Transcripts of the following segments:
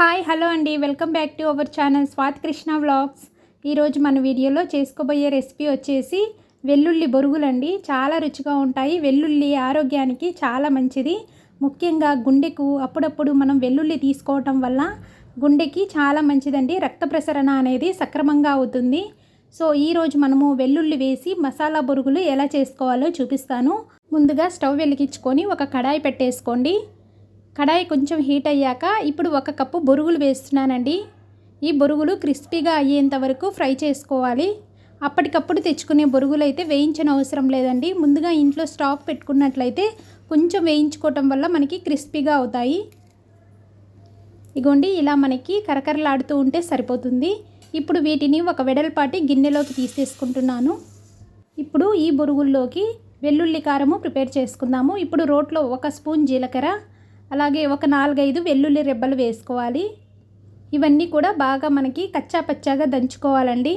Hi hello అండి. Welcome back to our channel Swathi Krishna vlogs. ఈరోజు మన వీడియోలో చేసుకోబోయే రెసిపీ వచ్చేసి వెల్లుల్లి బొరుగులండి. చాలా రుచిగా ఉంటాయి. వెల్లుల్లి ఆరోగ్యానికి చాలా మంచిది. ముఖ్యంగా గుండెకు అప్పుడప్పుడు మనం వెల్లుల్లి తీసుకోవటం వల్ల గుండెకి చాలా మంచిదండి. రక్త ప్రసరణ అనేది సక్రమంగా అవుతుంది. సో ఈరోజు మనము వెల్లుల్లి వేసి మసాలా బొరుగులు ఎలా చేసుకోవాలో చూపిస్తాను. ముందుగా స్టవ్ వెలిగించుకొని ఒక కడాయి పెట్టేసుకోండి. కడాయి కొంచెం హీట్ అయ్యాక ఇప్పుడు ఒక కప్పు బొరుగులు వేస్తున్నానండి. ఈ బొరుగులు క్రిస్పీగా అయ్యేంత వరకు ఫ్రై చేసుకోవాలి. అప్పటికప్పుడు తెచ్చుకునే బొరుగులు అయితే వేయించిన అవసరం లేదండి. ముందుగా ఇంట్లో స్టాక్ పెట్టుకున్నట్లయితే కొంచెం వేయించుకోవటం వల్ల మనకి క్రిస్పీగా అవుతాయి. ఇగోండి ఇలా మనకి కరకరలాడుతూ ఉంటే సరిపోతుంది. ఇప్పుడు వీటిని ఒక వెడల్పాటి గిన్నెలోకి తీసేసుకుంటున్నాను. ఇప్పుడు ఈ బొరుగుల్లోకి వెల్లుల్లి కారము ప్రిపేర్ చేసుకుందాము. ఇప్పుడు రోట్లో ఒక స్పూన్ జీలకర్ర అలాగే ఒక నాలుగైదు వెల్లుల్లి రెబ్బలు వేసుకోవాలి. ఇవన్నీ కూడా బాగా మనకి కచ్చా పచ్చాగా దంచుకోవాలండి.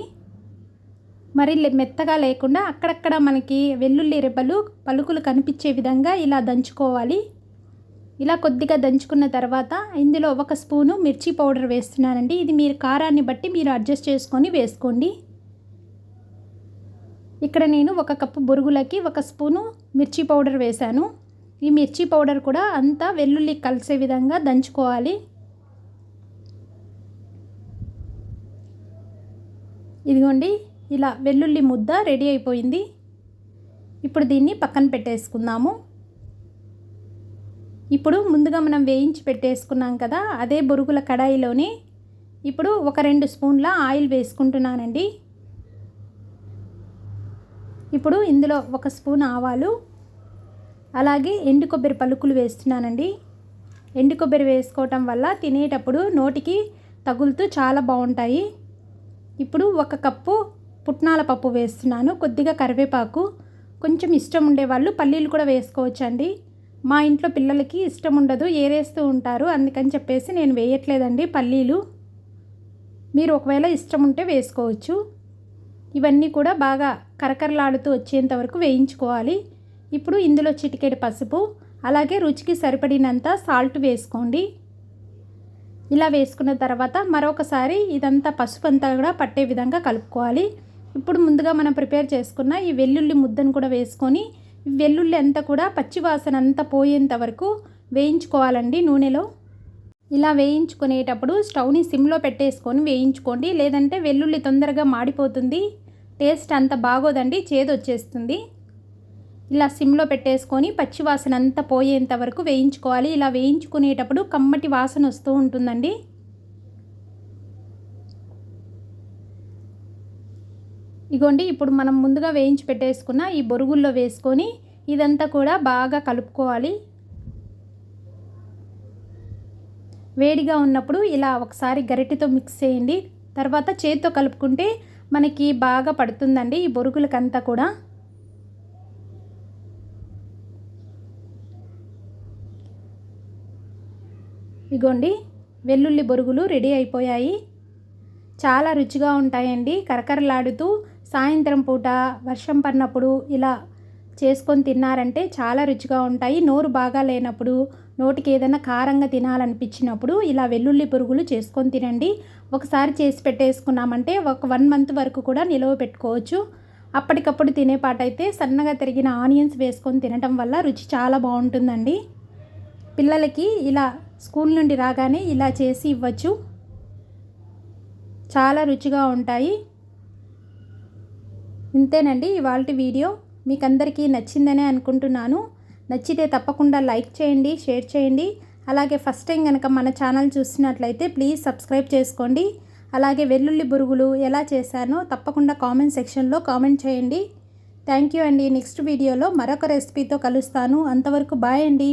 మరి మెత్తగా లేకుండా అక్కడక్కడ మనకి వెల్లుల్లి రెబ్బలు పలుకులు కనిపించే విధంగా ఇలా దంచుకోవాలి. ఇలా కొద్దిగా దంచుకున్న తర్వాత ఇందులో ఒక స్పూను మిర్చి పౌడర్ వేస్తున్నానండి. ఇది మీరు కారాన్ని బట్టి మీరు అడ్జస్ట్ చేసుకొని వేసుకోండి. ఇక్కడ నేను ఒక కప్పు బొరుగులకి ఒక స్పూను మిర్చి పౌడర్ వేశాను. ఈ మిర్చి పౌడర్ కూడా అంతా వెల్లుల్లి కలిసే విధంగా దంచుకోవాలి. ఇదిగోండి ఇలా వెల్లుల్లి ముద్ద రెడీ అయిపోయింది. ఇప్పుడు దీన్ని పక్కన పెట్టేసుకుందాము. ఇప్పుడు ముందుగా మనం వేయించి పెట్టేసుకున్నాం కదా అదే బొరుగుల కడాయిలోనే ఇప్పుడు ఒక రెండు స్పూన్ల ఆయిల్ వేసుకుంటున్నానండి. ఇప్పుడు ఇందులో ఒక స్పూన్ ఆవాలు అలాగే ఎండు కొబ్బరి పలుకులు వేస్తున్నానండి. ఎండు కొబ్బరి వేసుకోవటం వల్ల తినేటప్పుడు నోటికి తగులుతూ చాలా బాగుంటాయి. ఇప్పుడు ఒక కప్పు పుట్నాల పప్పు వేస్తున్నాను. కొద్దిగా కరివేపాకు. కొంచెం ఇష్టం ఉండేవాళ్ళు పల్లీలు కూడా వేసుకోవచ్చండి. మా ఇంట్లో పిల్లలకి ఇష్టం ఉండదు ఏరేస్తూ ఉంటారు. అందుకని చెప్పేసి నేను వేయట్లేదండి పల్లీలు. మీరు ఒకవేళ ఇష్టం ఉంటే వేసుకోవచ్చు. ఇవన్నీ కూడా బాగా కరకరలాడుతూ వచ్చేంత వరకు వేయించుకోవాలి. ఇప్పుడు ఇందులో చిటికెడు పసుపు అలాగే రుచికి సరిపడినంత సాల్ట్ వేసుకోండి. ఇలా వేసుకున్న తర్వాత మరొకసారి ఇదంతా పసుపు అంతా కూడా పట్టే విధంగా కలుపుకోవాలి. ఇప్పుడు ముందుగా మనం ప్రిపేర్ చేసుకున్న ఈ వెల్లుల్లి ముద్దను కూడా వేసుకొని వెల్లుల్లి అంతా కూడా పచ్చివాసన అంతా పోయేంత వరకు వేయించుకోవాలండి నూనెలో. ఇలా వేయించుకునేటప్పుడు స్టవ్ని సిమ్లో పెట్టేసుకొని వేయించుకోండి. లేదంటే వెల్లుల్లి తొందరగా మాడిపోతుంది. టేస్ట్ అంత బాగోదండి చేదొచ్చేస్తుంది. ఇలా సిమ్లో పెట్టేసుకొని పచ్చివాసన అంతా పోయేంత వరకు వేయించుకోవాలి. ఇలా వేయించుకునేటప్పుడు కమ్మటి వాసన వస్తూ ఉంటుందండి. ఇగోండి ఇప్పుడు మనం ముందుగా వేయించి పెట్టేసుకున్న ఈ బొరుగుల్లో వేసుకొని ఇదంతా కూడా బాగా కలుపుకోవాలి. వేడిగా ఉన్నప్పుడు ఇలా ఒకసారి గరిటెతో మిక్స్ చేయండి. తర్వాత చేతితో కలుపుకుంటే మనకి బాగా పడుతుందండి ఈ బొరుగులకంతా కూడా. ఇగోండి వెల్లుల్లి బొరుగులు రెడీ అయిపోయాయి. చాలా రుచిగా ఉంటాయండి. కరకరలాడుతూ సాయంత్రం పూట వర్షం పడినప్పుడు ఇలా చేసుకొని తిన్నారంటే చాలా రుచిగా ఉంటాయి. నోరు బాగా లేనప్పుడు నోటికి ఏదైనా కారంగా తినాలనిపించినప్పుడు ఇలా వెల్లుల్లి పురుగులు చేసుకొని తినండి. ఒకసారి చేసి పెట్టేసుకున్నామంటే ఒక వన్ మంత్ వరకు కూడా నిలవ పెట్టుకోవచ్చు. అప్పటికప్పుడు తినే పాటైతే సన్నగా తిరిగిన ఆనియన్స్ వేసుకొని తినటం వల్ల రుచి చాలా బాగుంటుందండి. పిల్లలకి ఇలా స్కూల్ నుండి రాగానే ఇలా చేసి ఇవ్వచ్చు. చాలా రుచిగా ఉంటాయి. ఇంతేనండి ఇవాళ వీడియో. మీకు అందరికీ నచ్చిందనే అనుకుంటున్నాను. నచ్చితే తప్పకుండా లైక్ చేయండి షేర్ చేయండి. అలాగే ఫస్ట్ టైం కనుక మన ఛానల్ చూసినట్లయితే ప్లీజ్ సబ్స్క్రైబ్ చేసుకోండి. అలాగే వెల్లుల్లి బురుగులు ఎలా చేశానో తప్పకుండా కామెంట్ సెక్షన్లో కామెంట్ చేయండి. థ్యాంక్ యూ అండి. నెక్స్ట్ వీడియోలో మరొక రెసిపీతో కలుస్తాను. అంతవరకు బాయ్ అండి.